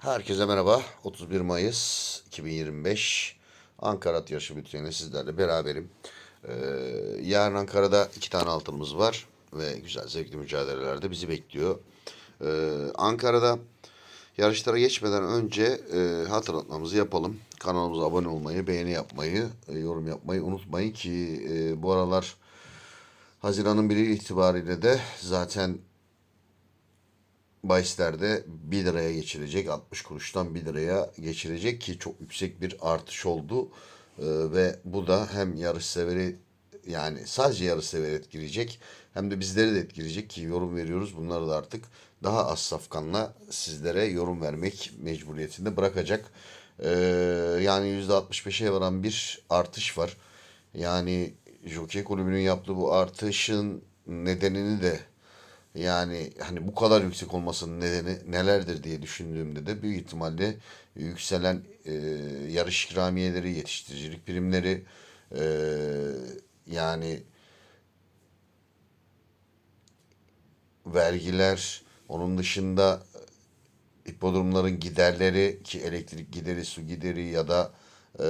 Herkese merhaba. 31 Mayıs 2025 Ankara at yarışı sizlerle beraberim. Ee, yarın Ankara'da iki tane altınımız var ve güzel zevkli mücadeleler de bizi bekliyor. Ee, Ankara'da yarışlara geçmeden önce e, hatırlatmamızı yapalım. Kanalımıza abone olmayı, beğeni yapmayı, e, yorum yapmayı unutmayın ki e, bu aralar Haziran'ın biri itibariyle de zaten bahislerde 1 liraya geçirecek. 60 kuruştan 1 liraya geçirecek ki çok yüksek bir artış oldu. Ee, ve bu da hem yarış severi yani sadece yarış severi etkileyecek hem de bizleri de etkileyecek ki yorum veriyoruz. Bunları da artık daha az safkanla sizlere yorum vermek mecburiyetinde bırakacak. Ee, yani %65'e varan bir artış var. Yani Jockey Kulübü'nün yaptığı bu artışın nedenini de yani hani bu kadar yüksek olmasının nedeni nelerdir diye düşündüğümde de büyük ihtimalle yükselen e, yarış ikramiyeleri, yetiştiricilik primleri e, yani vergiler, onun dışında hipodromların giderleri ki elektrik gideri, su gideri ya da e,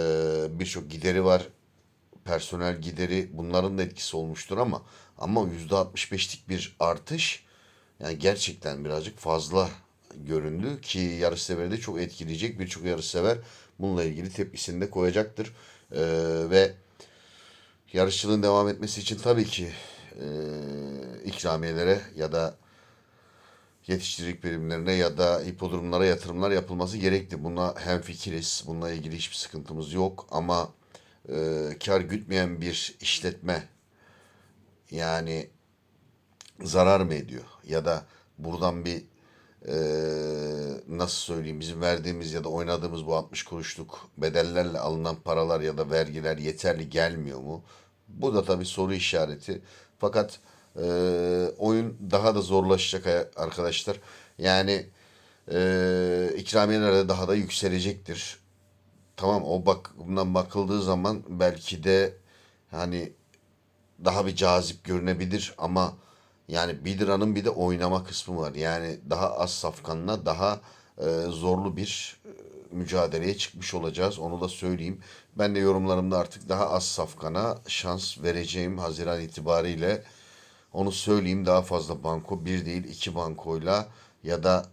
birçok gideri var personel gideri bunların da etkisi olmuştur ama ama %65'lik bir artış yani gerçekten birazcık fazla göründü ki yarış severi de çok etkileyecek. Birçok yarış sever bununla ilgili tepkisini de koyacaktır. Ee, ve yarışçılığın devam etmesi için tabii ki e, ikramiyelere ya da yetiştirilik birimlerine ya da hipodromlara yatırımlar yapılması gerekti. Buna hem fikiriz. Bununla ilgili hiçbir sıkıntımız yok ama e, kar gütmeyen bir işletme yani zarar mı ediyor? Ya da buradan bir e, nasıl söyleyeyim bizim verdiğimiz ya da oynadığımız bu 60 kuruşluk bedellerle alınan paralar ya da vergiler yeterli gelmiyor mu? Bu da tabii soru işareti. Fakat e, oyun daha da zorlaşacak arkadaşlar. Yani e, ikramiyeler de daha da yükselecektir. Tamam o bak bundan bakıldığı zaman belki de hani daha bir cazip görünebilir ama yani 1 liranın bir de oynama kısmı var. Yani daha az safkanla daha e, zorlu bir e, mücadeleye çıkmış olacağız. Onu da söyleyeyim. Ben de yorumlarımda artık daha az safkana şans vereceğim Haziran itibariyle. Onu söyleyeyim daha fazla banko bir değil iki bankoyla ya da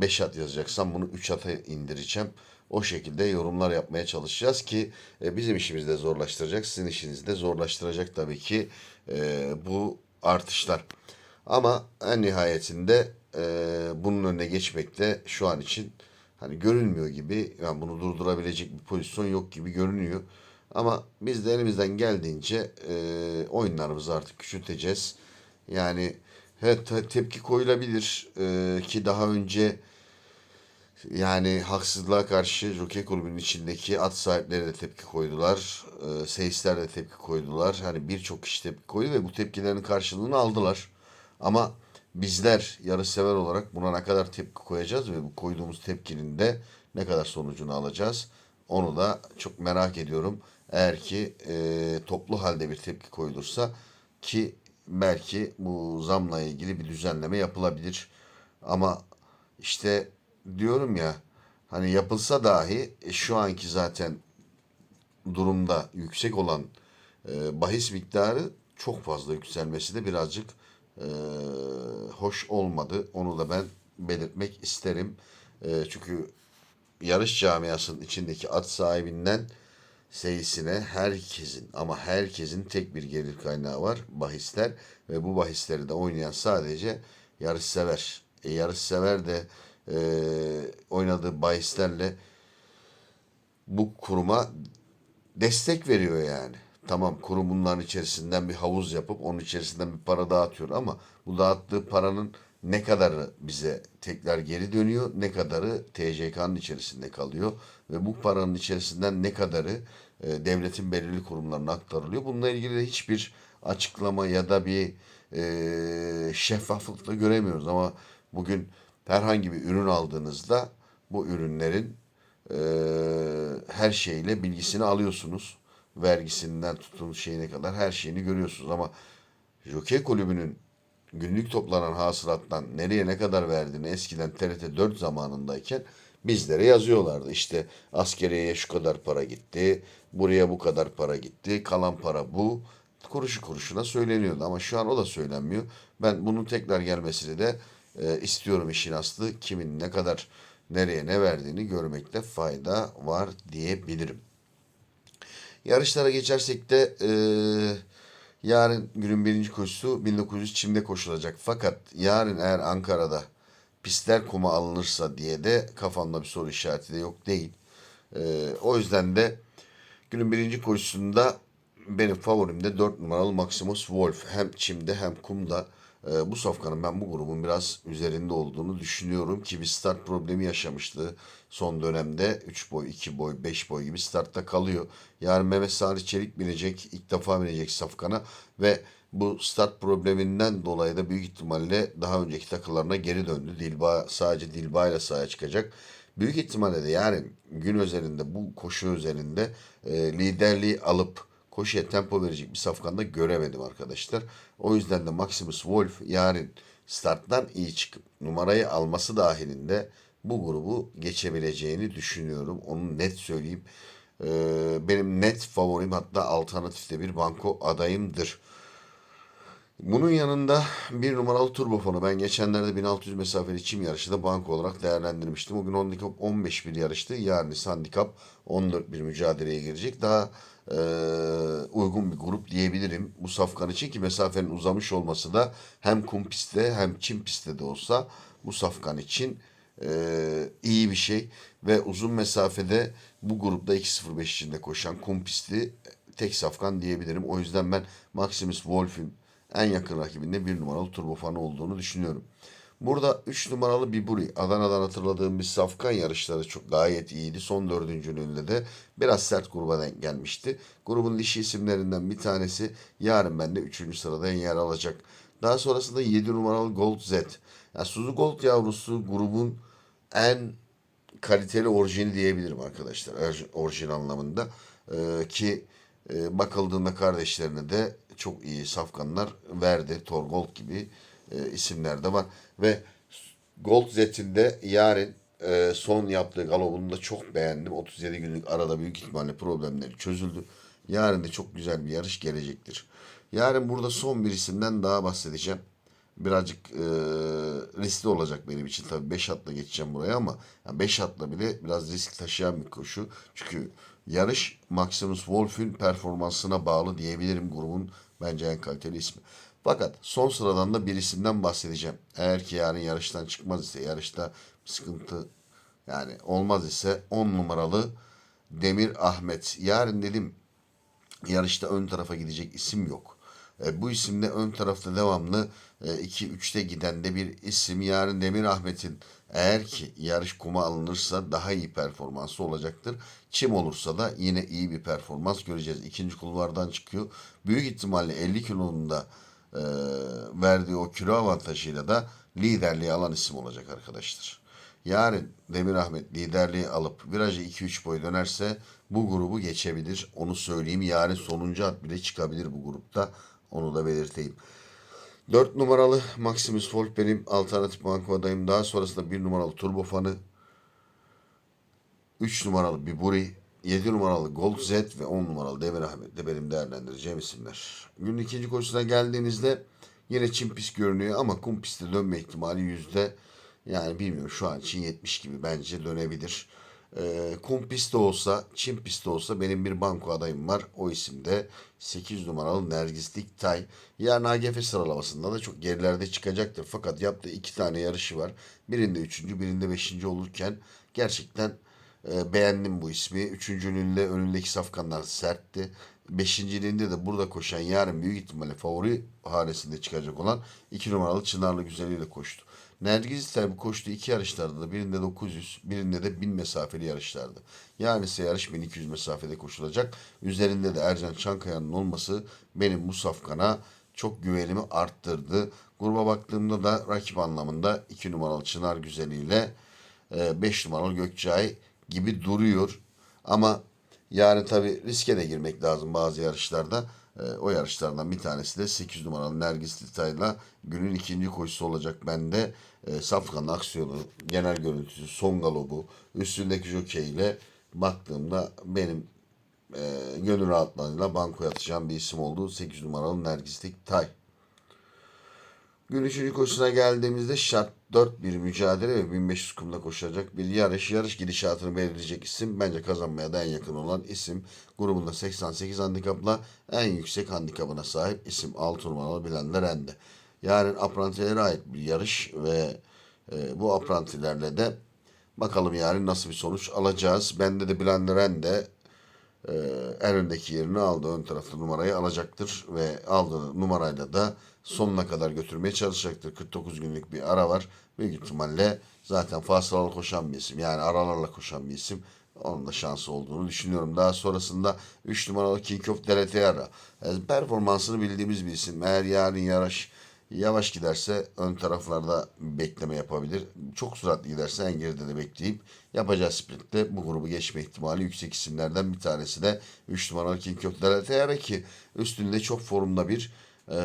5 at yazacaksam bunu 3 ata indireceğim. O şekilde yorumlar yapmaya çalışacağız ki e, bizim işimizi de zorlaştıracak, sizin işinizi de zorlaştıracak tabii ki e, bu artışlar. Ama en nihayetinde e, bunun önüne geçmek de şu an için hani görünmüyor gibi, yani bunu durdurabilecek bir pozisyon yok gibi görünüyor. Ama biz de elimizden geldiğince e, oyunlarımızı artık küçülteceğiz. Yani evet te- tepki koyulabilir e, ki daha önce yani haksızlığa karşı Jockey Kulübü'nün içindeki at sahipleri de tepki koydular. E, seyisler de tepki koydular. Hani birçok kişi tepki koydu ve bu tepkilerin karşılığını aldılar. Ama bizler yarışsever olarak buna ne kadar tepki koyacağız ve bu koyduğumuz tepkinin de ne kadar sonucunu alacağız onu da çok merak ediyorum. Eğer ki e, toplu halde bir tepki koyulursa ki belki bu zamla ilgili bir düzenleme yapılabilir. Ama işte diyorum ya hani yapılsa dahi e, şu anki zaten durumda yüksek olan e, bahis miktarı çok fazla yükselmesi de birazcık e, hoş olmadı. Onu da ben belirtmek isterim. E, çünkü yarış camiasının içindeki at sahibinden seyisine herkesin ama herkesin tek bir gelir kaynağı var bahisler ve bu bahisleri de oynayan sadece yarışsever. E, yarışsever de e, oynadığı bahislerle bu kuruma destek veriyor yani. Tamam kurum bunların içerisinden bir havuz yapıp onun içerisinden bir para dağıtıyor ama bu dağıttığı paranın ne kadarı bize tekrar geri dönüyor, ne kadarı TCK'nın içerisinde kalıyor ve bu paranın içerisinden ne kadarı e, devletin belirli kurumlarına aktarılıyor. Bununla ilgili de hiçbir açıklama ya da bir e, şeffaflık da göremiyoruz ama bugün herhangi bir ürün aldığınızda bu ürünlerin e, her şeyle bilgisini alıyorsunuz. Vergisinden tutun şeyine kadar her şeyini görüyorsunuz ama Jockey Kulübü'nün günlük toplanan hasılattan nereye ne kadar verdiğini eskiden TRT 4 zamanındayken bizlere yazıyorlardı. İşte askeriyeye şu kadar para gitti, buraya bu kadar para gitti, kalan para bu. Kuruşu kuruşuna söyleniyordu ama şu an o da söylenmiyor. Ben bunun tekrar gelmesini de e, istiyorum işin aslı. Kimin ne kadar nereye ne verdiğini görmekte fayda var diyebilirim. Yarışlara geçersek de e, yarın günün birinci koşusu 1900 çimde koşulacak. Fakat yarın eğer Ankara'da pistler kuma alınırsa diye de kafamda bir soru işareti de yok değil. E, o yüzden de günün birinci koşusunda benim favorim de 4 numaralı Maximus Wolf. Hem çimde hem kumda. E, bu safkanın ben bu grubun biraz üzerinde olduğunu düşünüyorum ki bir start problemi yaşamıştı son dönemde. 3 boy, 2 boy, 5 boy gibi startta kalıyor. Yarın Mehmet Salih Çelik binecek. ilk defa binecek safkana ve bu start probleminden dolayı da büyük ihtimalle daha önceki takılarına geri döndü. Dilba sadece Dilba ile sahaya çıkacak. Büyük ihtimalle de yani gün üzerinde bu koşu üzerinde e, liderliği alıp koşuya tempo verecek bir safkanda göremedim arkadaşlar. O yüzden de Maximus Wolf yarın starttan iyi çıkıp numarayı alması dahilinde bu grubu geçebileceğini düşünüyorum. Onu net söyleyeyim. Ee, benim net favorim hatta alternatifte bir banko adayımdır. Bunun yanında bir numaralı turbofonu ben geçenlerde 1600 mesafeli çim yarışında banko olarak değerlendirmiştim. O gün handikap 15 bir yarıştı. Yarın ise handikap 14 bir mücadeleye girecek. Daha e, uygun bir grup diyebilirim bu safkan için ki mesafenin uzamış olması da hem kum pistte hem çim pistte de olsa bu safkan için e, iyi bir şey. Ve uzun mesafede bu grupta 2.05 içinde koşan kum pisti tek safkan diyebilirim. O yüzden ben Maximus Wolf'ün en yakın rakibinde bir numaralı turbofan olduğunu düşünüyorum. Burada 3 numaralı Biburi. Adana'dan hatırladığım bir safkan yarışları çok gayet iyiydi. Son dördüncülüğünde de biraz sert gruba denk gelmişti. Grubun dişi isimlerinden bir tanesi yarın bende 3. sırada yer alacak. Daha sonrasında 7 numaralı Gold Z. Yani Suzu Gold yavrusu grubun en kaliteli orijini diyebilirim arkadaşlar. Orijin anlamında. Ee, ki e, bakıldığında kardeşlerine de çok iyi safkanlar verdi. Torgold gibi e, isimler de var. Ve Gold Z'in de yarın e, son yaptığı galobunu da çok beğendim. 37 günlük arada büyük ihtimalle problemleri çözüldü. Yarın da çok güzel bir yarış gelecektir. Yarın burada son bir isimden daha bahsedeceğim. Birazcık e, riskli olacak benim için. Tabii 5 atla geçeceğim buraya ama 5 atla bile biraz risk taşıyan bir koşu. Çünkü yarış Maximus Wolf'ün performansına bağlı diyebilirim grubun bence en kaliteli ismi. Fakat son sıradan da bir isimden bahsedeceğim. Eğer ki yarın yarıştan çıkmaz ise yarışta bir sıkıntı yani olmaz ise 10 numaralı Demir Ahmet. Yarın dedim yarışta ön tarafa gidecek isim yok. E, bu isimde ön tarafta devamlı 2-3'te giden de bir isim. Yarın Demir Ahmet'in eğer ki yarış kuma alınırsa daha iyi performansı olacaktır. Çim olursa da yine iyi bir performans göreceğiz. İkinci kulvardan çıkıyor. Büyük ihtimalle 50 kilonun da e, verdiği o kilo avantajıyla da liderliği alan isim olacak arkadaşlar. Yarın Demir Ahmet liderliği alıp virajı 2-3 boy dönerse bu grubu geçebilir. Onu söyleyeyim. Yarın sonuncu at bile çıkabilir bu grupta. Onu da belirteyim. 4 numaralı Maximus Wolf benim alternatif banko adayım. Daha sonrasında 1 numaralı Turbofan'ı 3 numaralı Biburi, 7 numaralı Gold Z ve 10 numaralı Demir Ahmet de benim değerlendireceğim isimler. Günün ikinci koşusuna geldiğimizde yine çim pist görünüyor ama kum pistte dönme ihtimali yüzde yani bilmiyorum şu an için 70 gibi bence dönebilir. Ee, kum pistte olsa, çim pistte olsa benim bir banko adayım var. O isim de 8 numaralı Nergis Diktay. Yarın AGF sıralamasında da çok gerilerde çıkacaktır. Fakat yaptığı iki tane yarışı var. Birinde üçüncü, birinde beşinci olurken gerçekten e, beğendim bu ismi. Üçüncülüğünde önündeki safkanlar sertti. Beşinciliğinde de burada koşan yarın büyük ihtimalle favori hanesinde çıkacak olan iki numaralı Çınarlı Güzeli'yle koştu. Nergiz tabi koştuğu iki yarışlarda da birinde 900, birinde de 1000 mesafeli yarışlardı. Yani ise yarış 1200 mesafede koşulacak. Üzerinde de Ercan Çankaya'nın olması benim bu safkana çok güvenimi arttırdı. Gruba baktığımda da rakip anlamında 2 numaralı Çınar Güzeli ile 5 numaralı Gökçay gibi duruyor. Ama yarın tabi riske de girmek lazım bazı yarışlarda. E, o yarışlardan bir tanesi de 8 numaralı Nergis Litay'la günün ikinci koşusu olacak bende. E, Safkan'ın aksiyonu, genel görüntüsü, son galobu, üstündeki jockey ile baktığımda benim e, gönül rahatlığıyla bankoya atacağım bir isim oldu. 8 numaralı Nergis Litay. Gün üçüncü koşusuna geldiğimizde şart 4 bir mücadele ve 1500 kumda koşacak bir yarış. Yarış gidişatını belirleyecek isim bence kazanmaya da en yakın olan isim. Grubunda 88 handikapla en yüksek handikapına sahip isim 6 numaralı Bilenler Ende. Yarın aprantilere ait bir yarış ve e, bu aprantilerle de bakalım yarın nasıl bir sonuç alacağız. Bende de Bilenler Ende e, en öndeki yerini aldı. Ön tarafta numarayı alacaktır ve aldığı numarayla da sonuna kadar götürmeye çalışacaktır. 49 günlük bir ara var. Büyük ihtimalle zaten fasılalı koşan bir isim. Yani aralarla koşan bir isim. Onun da şansı olduğunu düşünüyorum. Daha sonrasında 3 numaralı King of Deleteara. Yani performansını bildiğimiz bir isim. Eğer yarın yarış yavaş giderse ön taraflarda bekleme yapabilir. Çok süratli giderse en geride de bekleyip yapacağı sprintte bu grubu geçme ihtimali yüksek isimlerden bir tanesi de 3 numaralı King of Deleteara ki üstünde çok formda bir eee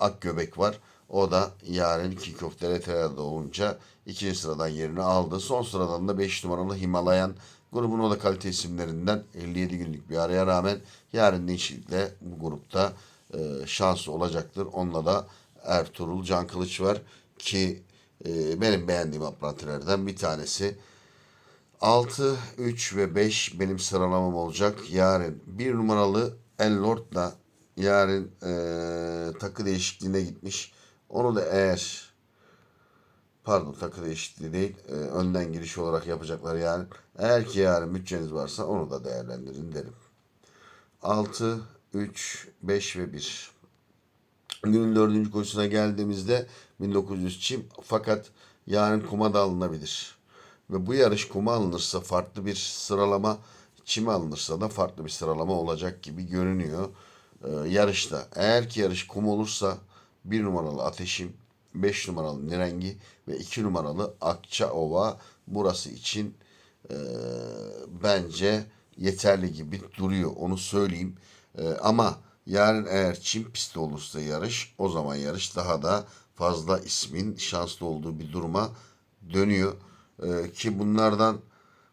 ak göbek var. O da yarın of Deleteara'da olunca ikinci sıradan yerini aldı. Son sıradan da 5 numaralı Himalayan grubun o da kalite isimlerinden 57 günlük bir araya rağmen yarın değişiklikle bu grupta e, şansı olacaktır. Onunla da Ertuğrul Can Kılıç var ki e, benim beğendiğim aprantilerden bir tanesi. 6, 3 ve 5 benim sıralamam olacak. Yarın bir numaralı El Lord'la yarın e, takı değişikliğine gitmiş. Onu da eğer pardon takı değişikliği değil e, önden giriş olarak yapacaklar yani. Eğer ki yarın bütçeniz varsa onu da değerlendirin derim. 6, 3, 5 ve 1. Günün dördüncü koşusuna geldiğimizde 1900 çim fakat yarın kuma da alınabilir. Ve bu yarış kuma alınırsa farklı bir sıralama, çime alınırsa da farklı bir sıralama olacak gibi görünüyor ee, yarışta. Eğer ki yarış kum olursa 1 numaralı Ateşim, 5 numaralı Nirengi ve 2 numaralı Akçaova burası için e, bence yeterli gibi duruyor. Onu söyleyeyim. E, ama yarın eğer çim pisti olursa yarış o zaman yarış daha da fazla ismin şanslı olduğu bir duruma dönüyor. E, ki bunlardan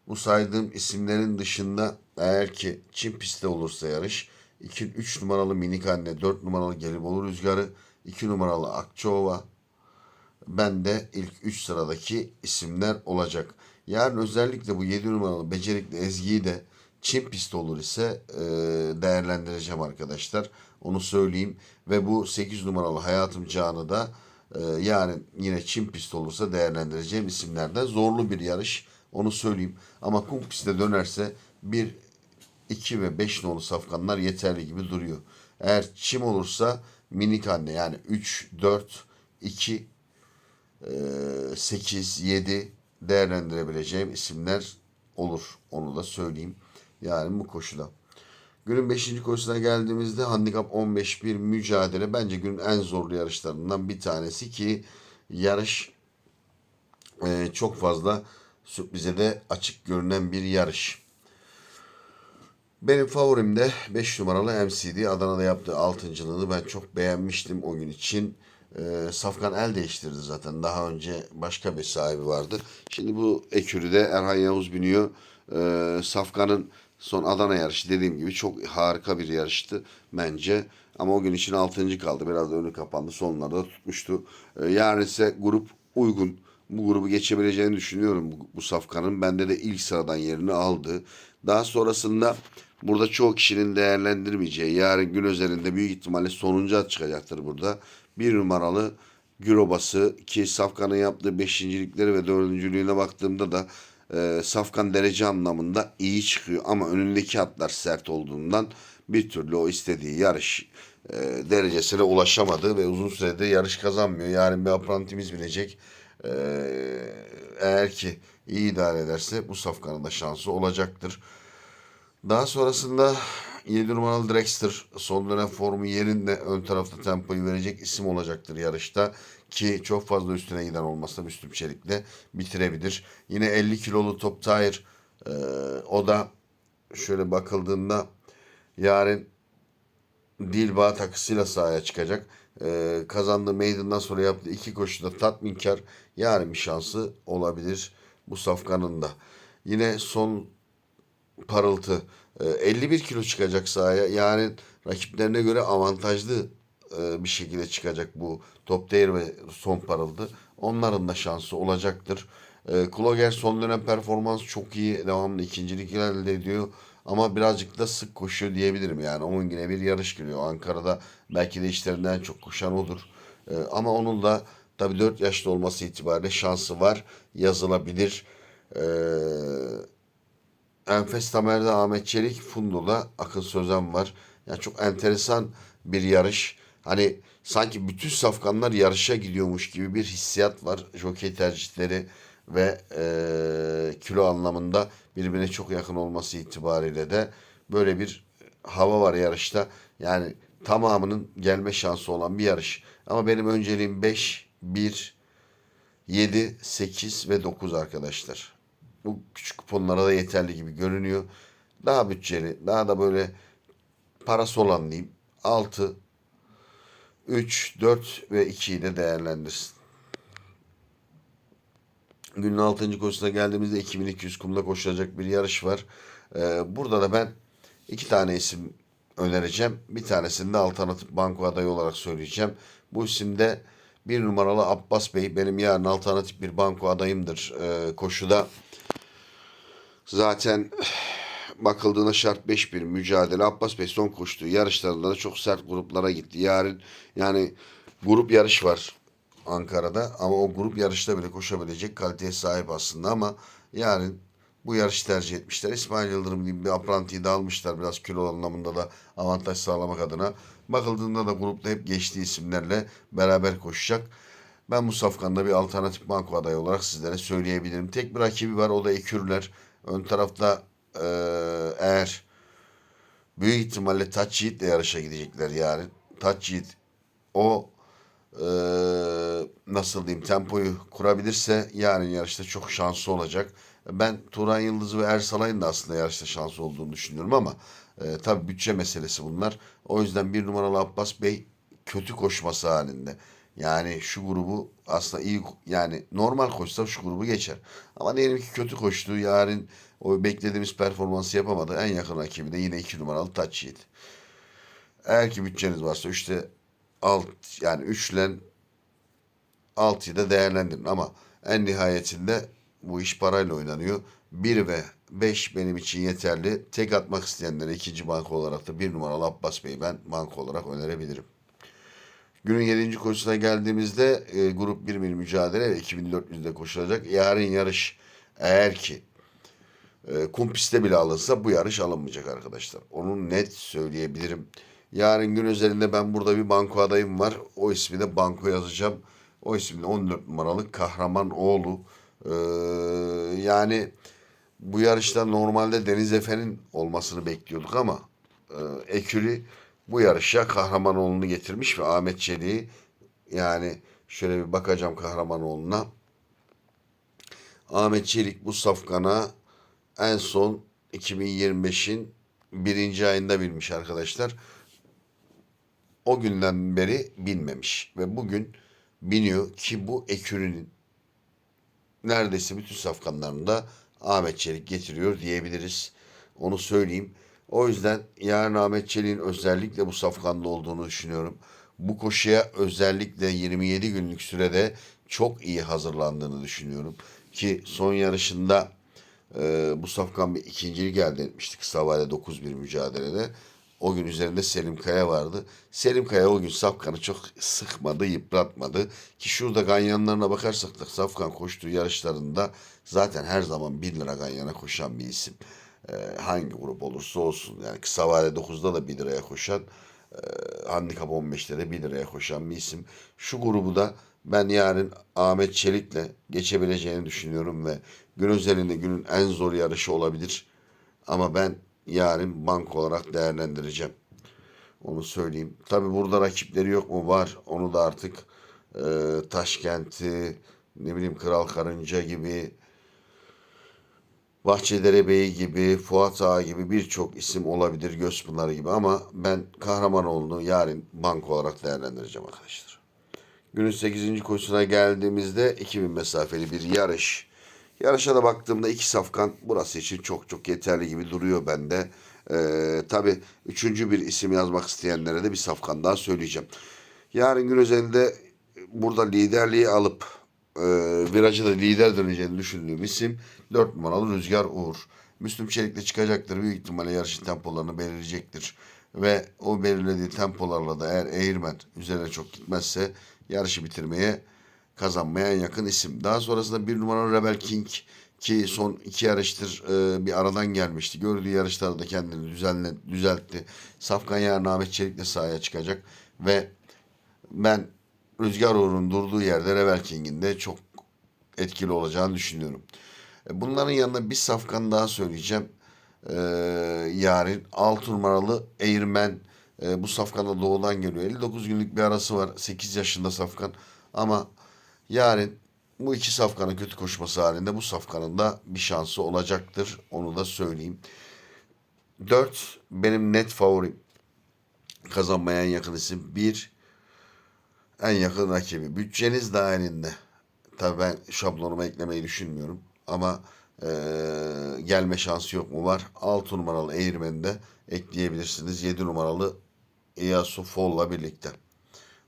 bu saydığım isimlerin dışında eğer ki çim pistte olursa yarış 2 3 numaralı Minik Anne, 4 numaralı Gelibolu Rüzgarı, 2 numaralı Akçaova, ben de ilk 3 sıradaki isimler olacak. Yarın özellikle bu 7 numaralı becerikli Ezgi'yi de Çin pist olur ise e, değerlendireceğim arkadaşlar. Onu söyleyeyim. Ve bu 8 numaralı Hayatım Can'ı da e, yarın yine Çin pist olursa değerlendireceğim isimlerden. Zorlu bir yarış. Onu söyleyeyim. Ama kum pistte dönerse bir 2 ve 5 nolu safkanlar yeterli gibi duruyor. Eğer çim olursa minik anne yani 3, 4, 2, 8, 7 değerlendirebileceğim isimler olur. Onu da söyleyeyim. Yani bu koşuda. Günün 5. koşusuna geldiğimizde handikap 15 bir mücadele. Bence günün en zorlu yarışlarından bir tanesi ki yarış e, çok fazla sürprize de açık görünen bir yarış. Benim favorim de 5 numaralı MCD. Adana'da yaptığı altıncılığını ben çok beğenmiştim o gün için. Ee, Safkan el değiştirdi zaten. Daha önce başka bir sahibi vardı. Şimdi bu ekürüde Erhan Yavuz biniyor. Ee, Safkan'ın son Adana yarışı dediğim gibi çok harika bir yarıştı bence. Ama o gün için 6. kaldı. Biraz önü kapandı. Sonlarda tutmuştu. Ee, yarın ise grup uygun. Bu grubu geçebileceğini düşünüyorum bu, bu Safkan'ın. Bende de ilk sıradan yerini aldı. Daha sonrasında burada çoğu kişinin değerlendirmeyeceği yarın gün özelinde büyük ihtimalle sonuncu at çıkacaktır burada. Bir numaralı Gürobası ki Safkan'ın yaptığı beşincilikleri ve dördüncülüğüne baktığımda da e, Safkan derece anlamında iyi çıkıyor. Ama önündeki atlar sert olduğundan bir türlü o istediği yarış e, derecesine ulaşamadı ve uzun süredir yarış kazanmıyor. Yarın bir aprantimiz binecek. E, eğer ki iyi idare ederse bu Safkan'ın da şansı olacaktır. Daha sonrasında 7 numaralı Drexler son dönem formu yerinde ön tarafta tempoyu verecek isim olacaktır yarışta. Ki çok fazla üstüne giden olmazsa Müslüm Çelik'le bitirebilir. Yine 50 kilolu Top Tire e, o da şöyle bakıldığında yarın Dilba takısıyla sahaya çıkacak. Ee, kazandığı meydandan sonra yaptığı iki koşuda tatminkar. Yarın bir şansı olabilir bu safkanın da. Yine son parıltı. Ee, 51 kilo çıkacak sahaya. Yani rakiplerine göre avantajlı e, bir şekilde çıkacak bu top değer ve son parıltı. Onların da şansı olacaktır. Ee, Kloger son dönem performans çok iyi. Devamlı ikincilik elde ediyor. Ama birazcık da sık koşuyor diyebilirim. Yani 10 güne bir yarış giriyor. Ankara'da belki de işlerinden çok koşan odur. Ee, ama onun da tabii 4 yaşlı olması itibariyle şansı var. Yazılabilir. Ee, Enfes Tamer'de Ahmet Çelik, Fundo'da Akın Sözen var. Yani çok enteresan bir yarış. Hani sanki bütün safkanlar yarışa gidiyormuş gibi bir hissiyat var. Jockey tercihleri ve eee, kilo anlamında birbirine çok yakın olması itibariyle de böyle bir hava var yarışta. Yani tamamının gelme şansı olan bir yarış. Ama benim önceliğim 5, 1, 7, 8 ve 9 arkadaşlar. Bu küçük kuponlara da yeterli gibi görünüyor. Daha bütçeli, daha da böyle parası olan diyeyim. 6, 3, 4 ve 2'yi de değerlendirsin. Günün 6. koşusuna geldiğimizde 2200 kumda koşulacak bir yarış var. Ee, burada da ben iki tane isim önereceğim. Bir tanesini de alternatif banko adayı olarak söyleyeceğim. Bu isimde bir numaralı Abbas Bey benim yarın alternatif bir banko adayımdır ee, koşuda. Zaten bakıldığında şart 5 bir mücadele. Abbas Bey son koştuğu yarışlarında da çok sert gruplara gitti. Yarın yani grup yarış var Ankara'da ama o grup yarışta bile koşabilecek kaliteye sahip aslında ama yarın bu yarışı tercih etmişler. İsmail Yıldırım gibi bir aprantiyi de almışlar biraz kilo anlamında da avantaj sağlamak adına. Bakıldığında da grupta hep geçtiği isimlerle beraber koşacak. Ben bu safkanda bir alternatif banko adayı olarak sizlere söyleyebilirim. Tek bir rakibi var o da Ekürler. Ön tarafta eee, eğer büyük ihtimalle Taç Yiğit'le yarışa gidecekler yarın. Taç Yiğit o eee, nasıl diyeyim tempoyu kurabilirse yarın yarışta çok şanslı olacak. Ben Turan Yıldız ve Ersalay'ın da aslında yarışta şansı olduğunu düşünüyorum ama e, tabii bütçe meselesi bunlar. O yüzden bir numaralı Abbas Bey kötü koşması halinde. Yani şu grubu aslında iyi yani normal koşsa şu grubu geçer. Ama diyelim ki kötü koştu. Yarın o beklediğimiz performansı yapamadı. En yakın rakibi de yine iki numaralı Taç Yiğit. Eğer ki bütçeniz varsa işte alt yani üçlen 6'yı da değerlendirin ama en nihayetinde bu iş parayla oynanıyor. 1 ve 5 benim için yeterli. Tek atmak isteyenlere ikinci banko olarak da bir numaralı Abbas Bey'i ben banko olarak önerebilirim. Günün 7. koşusuna geldiğimizde e, grup 1 bir mücadele ve 2400'de koşulacak. Yarın yarış eğer ki e, kum pistte bile alınsa bu yarış alınmayacak arkadaşlar. Onu net söyleyebilirim. Yarın gün üzerinde ben burada bir banko adayım var. O ismi de banko yazacağım. O ismi de 14 numaralı Kahramanoğlu. Ee, yani bu yarışta normalde Deniz Efe'nin olmasını bekliyorduk ama e, Ekürü bu yarışa Kahramanoğlu'nu getirmiş ve Ahmet Çelik'i yani şöyle bir bakacağım Kahramanoğlu'na. Ahmet Çelik bu safkana en son 2025'in birinci ayında binmiş arkadaşlar. O günden beri binmemiş ve bugün biniyor ki bu ekürünün neredeyse bütün safkanlarında Ahmet Çelik getiriyor diyebiliriz. Onu söyleyeyim. O yüzden yarın Ahmet Çelik'in özellikle bu safkanda olduğunu düşünüyorum. Bu koşuya özellikle 27 günlük sürede çok iyi hazırlandığını düşünüyorum. Ki son yarışında e, bu safkan bir ikincilik elde etmişti kısa vadede 9-1 mücadelede. O gün üzerinde Selim Kaya vardı. Selim Kaya o gün Safkan'ı çok sıkmadı, yıpratmadı. Ki şurada ganyanlarına bakarsak da Safkan koştuğu yarışlarında zaten her zaman 1 lira ganyana koşan bir isim. Ee, hangi grup olursa olsun. Yani kısa vade 9'da da 1 liraya koşan, e, handikap 15'te de 1 liraya koşan bir isim. Şu grubu da ben yarın Ahmet Çelik'le geçebileceğini düşünüyorum ve gün özelinde günün en zor yarışı olabilir. Ama ben yarın bank olarak değerlendireceğim. Onu söyleyeyim. Tabi burada rakipleri yok mu? Var. Onu da artık e, Taşkent'i, ne bileyim Kral Karınca gibi Bahçedere Bey gibi, Fuat Ağa gibi birçok isim olabilir, Gözpınarı gibi ama ben Kahramanoğlu'nu yarın bank olarak değerlendireceğim arkadaşlar. Günün 8. koşusuna geldiğimizde 2000 mesafeli bir yarış. Yarışa da baktığımda iki safkan burası için çok çok yeterli gibi duruyor bende. Ee, Tabi üçüncü bir isim yazmak isteyenlere de bir safkan daha söyleyeceğim. Yarın gün özelinde burada liderliği alıp e, virajı da lider döneceğini düşündüğüm isim 4 numaralı Rüzgar Uğur. Müslüm Çelik'le çıkacaktır. Büyük ihtimalle yarışın tempolarını belirleyecektir. Ve o belirlediği tempolarla da eğer Eğirmen üzerine çok gitmezse yarışı bitirmeye kazanmaya en yakın isim. Daha sonrasında bir numaralı Rebel King ki son iki yarıştır e, bir aradan gelmişti. Gördüğü yarışlarda kendini düzenle, düzeltti. Safkan yarın Ahmet Çelik'le sahaya çıkacak ve ben Rüzgar Uğur'un durduğu yerde Rebel King'in de çok etkili olacağını düşünüyorum. E, Bunların yanında bir safkan daha söyleyeceğim. Ee, yarın 6 numaralı Eğirmen e, bu safkanda doğudan geliyor. 59 günlük bir arası var. 8 yaşında safkan. Ama yarın bu iki safkanın kötü koşması halinde bu safkanın da bir şansı olacaktır. Onu da söyleyeyim. 4 benim net favorim. Kazanmaya en yakın isim. 1 en yakın rakibi. Bütçeniz dahilinde. Tabii ben şablonuma eklemeyi düşünmüyorum. Ama eee, gelme şansı yok mu? Var. 6 numaralı Eğirmen'i de ekleyebilirsiniz. 7 numaralı Iyasu Foll'la birlikte.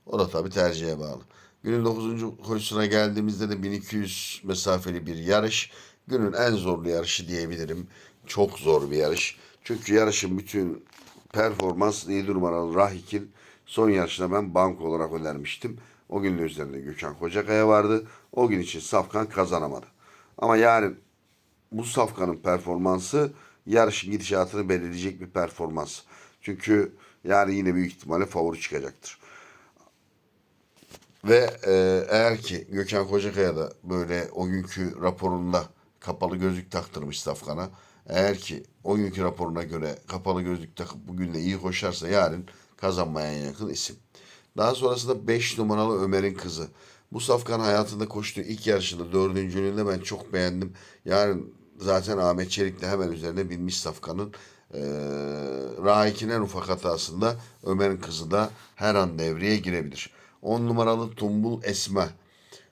O da tabii tercihe bağlı. Günün 9. koşusuna geldiğimizde de 1200 mesafeli bir yarış. Günün en zorlu yarışı diyebilirim. Çok zor bir yarış. Çünkü yarışın bütün performans 7 numaralı Rahik'in son yarışına ben bank olarak önermiştim. O gün de üzerinde Gökhan Kocakaya vardı. O gün için Safkan kazanamadı. Ama yarın bu Safkan'ın performansı yarışın gidişatını belirleyecek bir performans. Çünkü yarın yine büyük ihtimalle favori çıkacaktır. Ve e, eğer ki Gökhan Kocakaya da böyle o günkü raporunda kapalı gözlük taktırmış Safkan'a. Eğer ki o günkü raporuna göre kapalı gözlük takıp bugün de iyi koşarsa yarın kazanmaya yakın isim. Daha sonrasında 5 numaralı Ömer'in kızı. Bu Safkan hayatında koştuğu ilk yarışında dördüncülüğünde ben çok beğendim. Yarın zaten Ahmet Çelik de hemen üzerine binmiş Safkan'ın. Ee, Raik'in ufak hatasında Ömer'in kızı da her an devreye girebilir. 10 numaralı Tumbul Esme.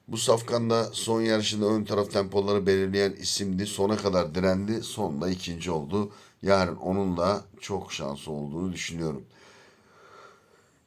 Bu safkanda son yarışında ön taraf tempoları belirleyen isimdi. Sona kadar direndi. Sonunda ikinci oldu. Yarın onun da çok şansı olduğunu düşünüyorum.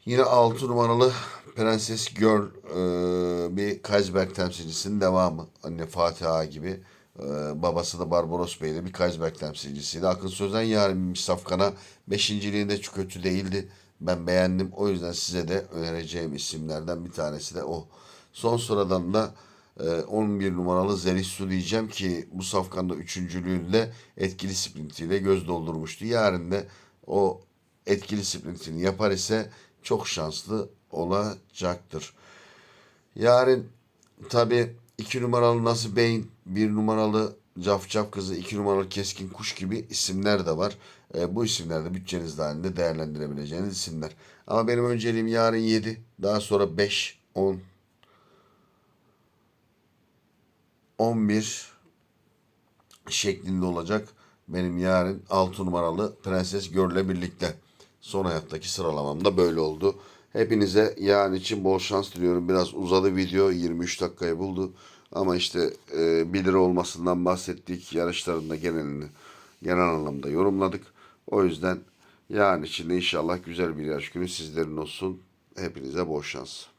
Yine 6 numaralı Prenses Girl e, bir Kaysberg temsilcisinin devamı. Anne Fatih Ağa gibi. E, babası da Barbaros Bey de bir Kaysberg temsilcisiydi. Akın Sözen yarın Safkan'a. Beşinciliğinde çok kötü değildi. Ben beğendim. O yüzden size de önereceğim isimlerden bir tanesi de o. Son sıradan da e, 11 numaralı Zerih Su diyeceğim ki bu safkanda üçüncülüğünde etkili sprintiyle göz doldurmuştu. Yarın da o etkili sprintini yapar ise çok şanslı olacaktır. Yarın tabi 2 numaralı Nasip Bey'in, 1 numaralı Cafcaf Kızı, 2 numaralı Keskin Kuş gibi isimler de var. E, bu isimler de bütçeniz dahilinde değerlendirebileceğiniz isimler. Ama benim önceliğim yarın 7, daha sonra 5, 10, 11 şeklinde olacak. Benim yarın 6 numaralı Prenses Gör'le birlikte. Son hayattaki sıralamam da böyle oldu. Hepinize yarın için bol şans diliyorum. Biraz uzadı video 23 dakikayı buldu. Ama işte e, 1 lira olmasından bahsettik. Yarışlarında genelini genel anlamda yorumladık. O yüzden yarın için de inşallah güzel bir yarış günü sizlerin olsun. Hepinize bol şans.